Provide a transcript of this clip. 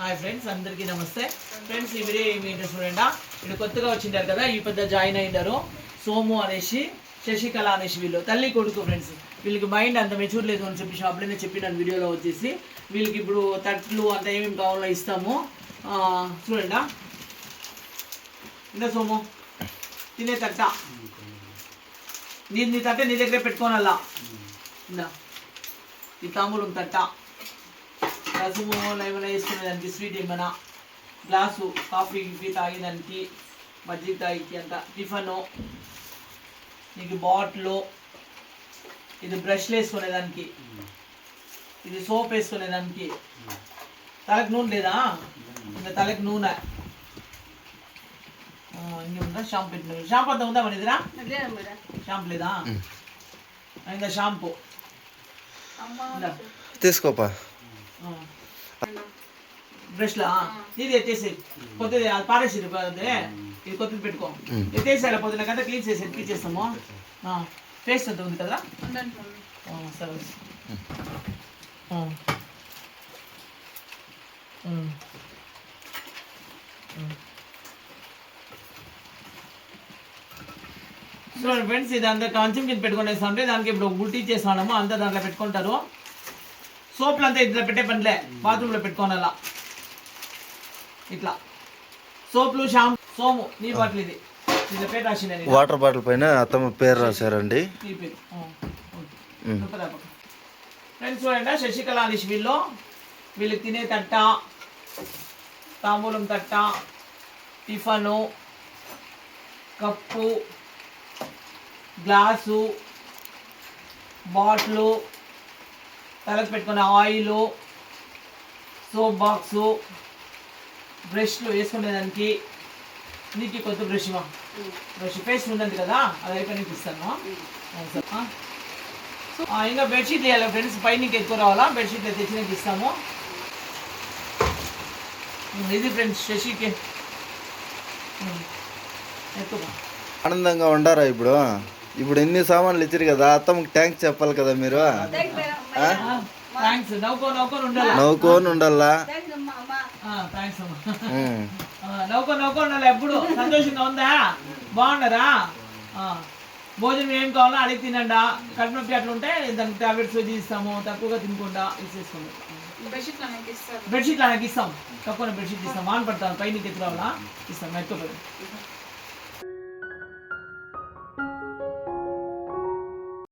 Hi friends అందరికీ నమస్తే. Friends ఇవరే మీ చూడండి? వీళ్ళు కొత్తగా వచ్చింటారు కదా ఈ పెద్ద జాయిన్ అయ్యారు సోము అనేసి శశికళ అనేసి వీళ్ళు. తల్లి కొడుకు ఫ్రెండ్స్ వీళ్ళకి మైండ్ అంత మెచ్యూర్ లేదు అని చెప్పి షాప్లోనే చెప్పినాను వీడియోలో వచ్చేసి వీళ్ళకి ఇప్పుడు తట్లు అంత ఏమేమి కావాలో ఇస్తాము. ఆ, చూడండి? ఇంకా సోము? తినే తట్ట? నీ నీ తట్ట నీ దగ్గరే పెట్టుకోనల్లా? ఇందా? ఈ తాంబూలం తట్ట? రసము ఏమైనా వేసుకునేదానికి స్వీట్ ఏమైనా గ్లాసు కాఫీ గిఫీ తాగేదానికి మజ్జిగ తాగికి అంత టిఫను. నీకు బాటిల్. ఇది బ్రష్లు వేసుకునేదానికి. ఇది సోప్ వేసుకునేదానికి. తలకు నూనె లేదా? ఇంకా తలకు నూనె. ఆ, ఇంకేముందా? షాంపూ పెట్టిన షాంపూ అంతా ఉందా మన ఎదురా షాంపూ లేదా? ఇంకా షాంపూ. తీసుకోపా. బ్రష్లా? ఇది ఎత్తేసి కొత్తది అది పారేసి పోతే ఇది కొత్తది పెట్టుకో. ఎత్తేసారా పొద్దున కంటే క్లీన్ చేసి క్లీన్ చేస్తాము. పేస్ట్ అంత ఉంది కదా? సరే. చూడండి ఫ్రెండ్స్ ఇది అంతా కంచం కింద పెట్టుకునేస్తాంటే దానికి ఇప్పుడు ఒక బుట్టి చేస్తాము అంతా దాంట్లో పెట్టుకుంటారు. సోప్లు అంతా ఇట్లా పెట్టే పనిలే. బాత్రూంలో పెట్టుకోనాలా. ఇట్లా. సోప్లు షాంపూ సోము నీ బాటిల్ ఇది. ఇట్లా పేరు. వాటర్ బాటిల్ పైన అత్తమ్మ పేరు రాశారండి. నీ పేరు. ఫ్రెండ్స్ చూడండి శశికళ అనేసి వీళ్ళు. వీళ్ళు తినే తట్ట తాంబూలం తట్ట టిఫను కప్పు గ్లాసు బాటిలు తలకు పెట్టుకునే ఆయిలు సోప్ బాక్సు బ్రష్లు వేసుకునేదానికి నీకు కొత్త బ్రష్ ఇవ్వ. బ్రష్ పేస్ట్ ఉన్నది కదా అది అయిపోయి ఇస్తాను. ఆ? ఆ, ఇంకా బెడ్షీట్లు వేయాలి ఫ్రెండ్స్ పైన ఎక్కువ రావాలా? బెడ్షీట్లు తెచ్చినకి ఇస్తాము. ఉమ్, ఇది ఫ్రెండ్స్ శశికి. ఆనందంగా ఉండారా ఇప్పుడు? ఇప్పుడు ఎన్ని సామాన్లు ఇచ్చారు కదా అత్తమ్మకి ట్యాంక్స్ చెప్పాలి కదా మీరు? థ్యాంక్స్ నవ్వుకో నవ్వుకొని ఉండాలి? నవ్వుకొని ఉండాలా? థ్యాంక్స్ ఎప్పుడు? సంతోషంగా ఉందా? బాగున్నారా? భోజనం ఏం కావాలో అడిగి తినండా? కడుపు నొప్పి అట్లా ఉంటే దానికి టాబ్లెట్స్ ఇస్తాము తక్కువగా తినకుండా ఇచ్చేసుకోండి బెడ్షీట్లు ఆయనకి ఇస్తాం. తక్కువ బెడ్షీట్ ఇస్తాం. వాన్ పడతాను. పైన ఎత్తురావాలా? ఇస్తాం ఎక్కువ